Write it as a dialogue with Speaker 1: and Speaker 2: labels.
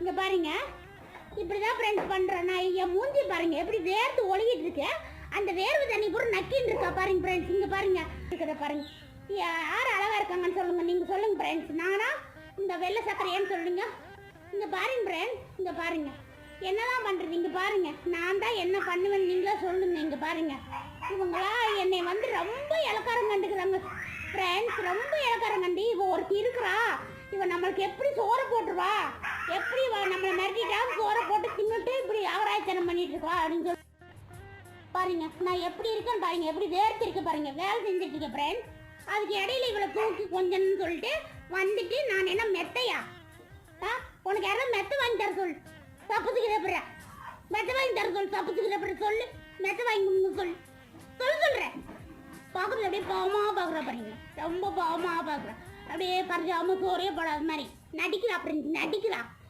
Speaker 1: இங்க பாருங்க. இப்படிதான் ஃப்ரெண்ட்ஸ் பண்றேன். நான் என் மூஞ்சி பாருங்க எப்படி வேர்த்து ஒழுகிட்டு இருக்கு. அந்த வேர்வை தண்ணி பூரா நக்கின்னு இருக்கா பாருங்க ஃப்ரெண்ட்ஸ் இங்க பாருங்க. இருக்கிறத பாருங்க. யார் அழகா இருக்காங்கன்னு சொல்லுங்க. நீங்க சொல்லுங்க ஃப்ரெண்ட்ஸ் நானா? இந்த வெள்ளை சக்கரையேன்னு சொல்லுங்க இங்க பாருங்க ஃப்ரெண்ட்ஸ் இங்க பாருங்க. என்னதான் பண்றது? இங்க பாருங்க. நான் தான் என்ன பண்ணுவேன் நீங்களே சொல்லுங்க. இங்க பாருங்க. இவங்களா என்னை வந்து ரொம்ப இலக்காரம் கண்டுக்கிறாங்க. ஃப்ரெண்ட்ஸ் ரொம்ப இலக்காரம் கண்டு இவ ஒருத்தி இருக்கிறா. இவன் நம்மளுக்கு எப்படி சோறு போட்டுருவா? எப்படி இவ நம்மளை போட்டு தின்னுட்டு இப்படி ஆராய்ச்சனம் பண்ணிட்டு இருக்கோம் அப்படின்னு சொல்லி பாருங்க. நான் எப்படி இருக்கேன்னு பாருங்க. எப்படி வேர்த்து இருக்கு பாருங்க. வேலை செஞ்சுட்டு இருக்கேன் ஃப்ரெண்ட்ஸ் அதுக்கு இடையில இவளை தூக்கி கொஞ்சம்னு சொல்லிட்டு வந்துட்டு நான் என்ன மெத்தையா? ஆ? உனக்கு யாரும் மெத்த வாங்கி தர சொல் தப்புச்சுக்கிற தப்புற மெத்த வாங்கி தர சொல் தப்புச்சுக்கிற தப்புற சொல்லு. மெத்த வாங்கி சொல் சொல்லு. சொல்ல சொல்றேன் பார்க்குறது அப்படியே பாவமாக பார்க்குறா பாருங்க. ரொம்ப பாவமாக பார்க்குறேன் அப்படியே பறிச்சாம சோறே போடாத மாதிரி. நடிக்கிறா அப்படி நடிக்கிறா.